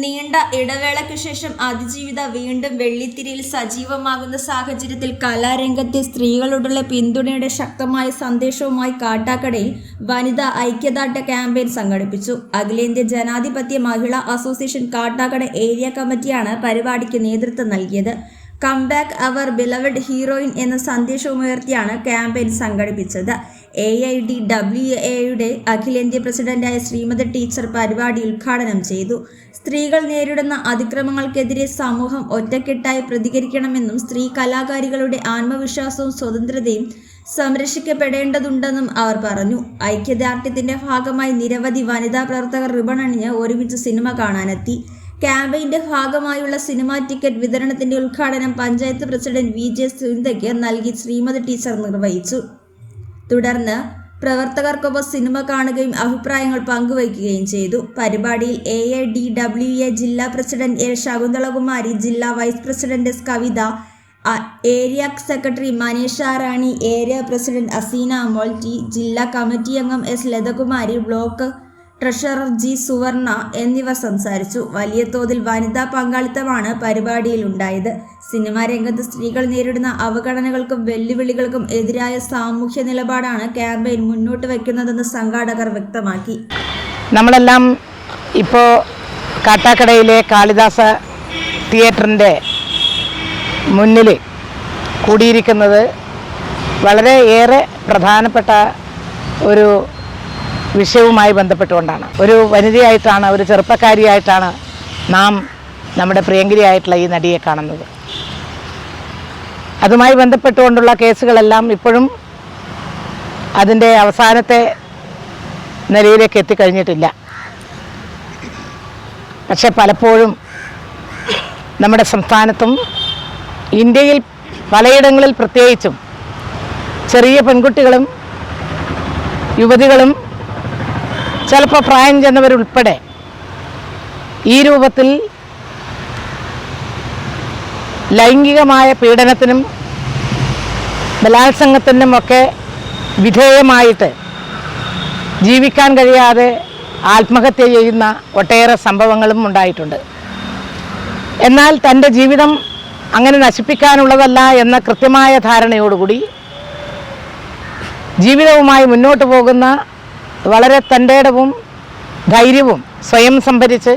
നീണ്ട ഇടവേളയ്ക്ക് ശേഷം അതിജീവിത വീണ്ടും വെള്ളിത്തിരയിൽ സജീവമാകുന്ന സാഹചര്യത്തിൽ കലാരംഗത്തെ സ്ത്രീകളോടുള്ള പിന്തുണയുടെ ശക്തമായ സന്ദേശവുമായി കാട്ടാക്കടയിൽ വനിതാ ഐക്യദാർഢ്യ ക്യാമ്പയിൻ സംഘടിപ്പിച്ചു. അഖിലേന്ത്യാ ജനാധിപത്യ മഹിളാ അസോസിയേഷൻ കാട്ടാക്കട ഏരിയ കമ്മിറ്റിയാണ് പരിപാടിക്ക് നേതൃത്വം നൽകിയത്. കംബാക്ക് അവർ ബിലവഡ് ഹീറോയിൻ എന്ന സന്ദേശവുമുയർത്തിയാണ് ക്യാമ്പയിൻ സംഘടിപ്പിച്ചത്. എ ഐ ഡി ഡബ്ല്യു എയുടെ അഖിലേന്ത്യാ പ്രസിഡന്റായ ശ്രീമതി ടീച്ചർ പരിപാടി ഉദ്ഘാടനം ചെയ്തു. സ്ത്രീകൾ നേരിടുന്ന അതിക്രമങ്ങൾക്കെതിരെ സമൂഹം ഒറ്റക്കെട്ടായി പ്രതികരിക്കണമെന്നും സ്ത്രീ കലാകാരികളുടെ ആത്മവിശ്വാസവും സ്വതന്ത്രതയും സംരക്ഷിക്കപ്പെടേണ്ടതുണ്ടെന്നും അവർ പറഞ്ഞു. ഐക്യദാർഢ്യത്തിന്റെ ഭാഗമായി നിരവധി വനിതാ പ്രവർത്തകർ റിബൺ അണിഞ്ഞ് ഒരുമിച്ച് സിനിമ കാണാനെത്തി. ക്യാമ്പയിന്റെ ഭാഗമായുള്ള സിനിമാ ടിക്കറ്റ് വിതരണത്തിന്റെ ഉദ്ഘാടനം പഞ്ചായത്ത് പ്രസിഡന്റ് വി ജെ സുനിതയ്ക്ക് നൽകി ശ്രീമതി ടീച്ചർ നിർവഹിച്ചു. തുടർന്ന് പ്രവർത്തകർക്കൊപ്പം സിനിമ കാണുകയും അഭിപ്രായങ്ങൾ പങ്കുവയ്ക്കുകയും ചെയ്തു. പരിപാടിയിൽ A A D W A ജില്ലാ പ്രസിഡന്റ് എ ശകുന്തളകുമാരി ജില്ലാ vice president S Kavitha area secretary Manisha Rani area president Aseena Amol T ജില്ലാ കമ്മിറ്റി അംഗം S Lathakumari block treasurer G Suvarna എന്നിവർ സംസാരിച്ചു. വലിയ തോതിൽ വനിതാ പങ്കാളിത്തമാണ് പരിപാടിയിൽ ഉണ്ടായത് സിനിമാ രംഗത്ത് സ്ത്രീകൾ നേരിടുന്ന അവഗണനകൾക്കും വെല്ലുവിളികൾക്കും എതിരായ സാമൂഹ്യ നിലപാടാണ് ക്യാമ്പയിൻ മുന്നോട്ട് വയ്ക്കുന്നതെന്ന് സംഘാടകർ വ്യക്തമാക്കി. നമ്മളെല്ലാം ഇപ്പോൾ കാട്ടാക്കടയിലെ കാളിദാസ തിയേറ്ററിന്റെ മുന്നിൽ കൂടിയിരിക്കുന്നത് വളരെ ഏറെ പ്രധാനപ്പെട്ട ഒരു വിഷയവുമായി ബന്ധപ്പെട്ടുകൊണ്ടാണ്. ഒരു വനിതയായിട്ടാണ് ഒരു ചെറുപ്പക്കാരിയായിട്ടാണ് നാം നമ്മുടെ പ്രിയങ്കരിയായിട്ടുള്ള ഈ നടിയെ കാണുന്നത്. അതുമായി ബന്ധപ്പെട്ടുകൊണ്ടുള്ള കേസുകളെല്ലാം ഇപ്പോഴും അതിന്റെ അവസാനത്തെ നിലയിലേക്ക് എത്തിക്കഴിഞ്ഞിട്ടില്ല. പക്ഷെ പലപ്പോഴും നമ്മുടെ സംസ്ഥാനത്തും ഇന്ത്യയിൽ പലയിടങ്ങളിൽ പ്രത്യേകിച്ചും ചെറിയ പെൺകുട്ടികളും യുവതികളും ചിലപ്പോൾ പ്രായം ചെന്നവരുൾപ്പെടെ ഈ രൂപത്തിൽ ലൈംഗികമായ പീഡനത്തിനും ബലാത്സംഗത്തിനും ഒക്കെ വിധേയമായിട്ട് ജീവിക്കാൻ കഴിയാതെ ആത്മഹത്യ ചെയ്യുന്ന ഒട്ടേറെ സംഭവങ്ങളും ഉണ്ടായിട്ടുണ്ട്. എന്നാൽ തന്റെ ജീവിതം അങ്ങനെ നശിപ്പിക്കാനുള്ളതല്ല എന്ന കൃത്യമായ ധാരണയോടുകൂടി ജീവിതവുമായി മുന്നോട്ട് പോകുന്ന വളരെ തന്റെടവും ധൈര്യവും സ്വയം സംഭരിച്ച്